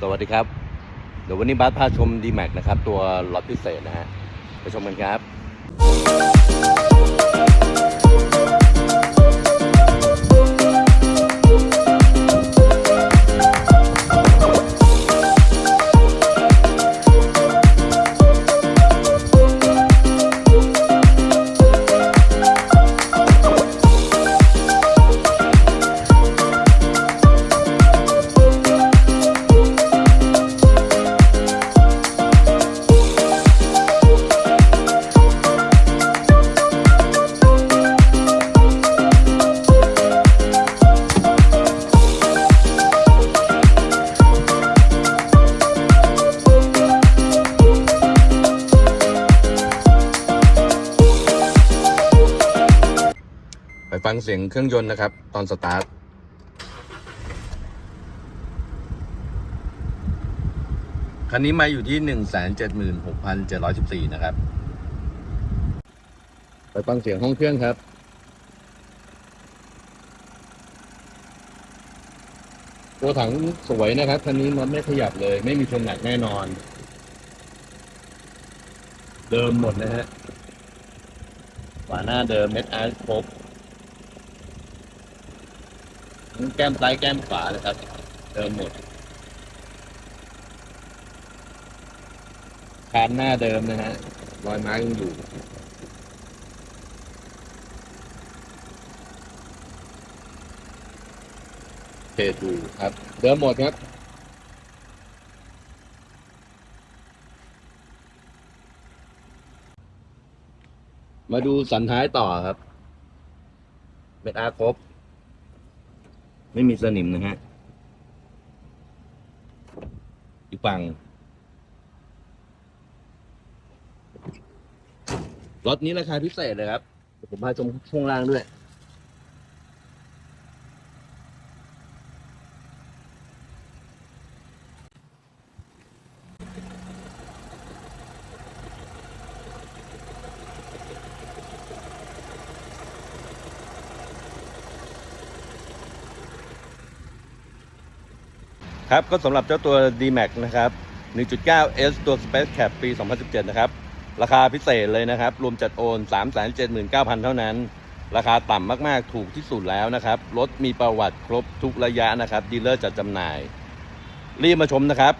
สวัสดีครับ เดี๋ยววันนี้บัสพาชม d m a x นะครับ ตัวล็อตพิเศษนะฮะ ไปชมกันครับ ไปฟังเสียงเครื่องยนต์นะครับ ตอนสตาร์ทคันนี้มาอยู่ที่หนึ่งแสนเจ็ดหมื่นหกพันเจ็ดร้อยสิบสี่นะครับ ไปฟังเสียงห้องเครื่องครับตัวถังสวยนะครับคันนี้มันไม่ขยับเลย ไม่มีชนหนักแน่นอน เดิมหมดนะฮะฝาหน้าเดิมเม็ดอาร์ครบ ทั้งแก้มซ้ายแก้มขวาเลยครับเดิมหมดคานหน้าเดิมนะฮะรอยไม้ยังอยู่เพดูครับ เดิมหมดครับมาดูสันท้ายต่อครับ เม็ดอาครบ ไม่มีสนิมนะฮะ อีกฝั่งรถนี้ราคาพิเศษเลยครับเดี๋ยวผมพาชมช่วงล่างด้วย ครับก็สำหรับเจ้าตัว D-Max นะครับ 1.9 S ตัว Space Cap ปี 2017 นะครับ ราคาพิเศษเลยนะครับ รวมจัดโอน 379,000 เท่านั้น ราคาต่ำมาก ๆ ถูกที่สุดแล้วนะครับ รถมีประวัติครบทุกระยะนะครับ ดีลเลอร์จัดจำหน่าย รีบมาชมนะครับ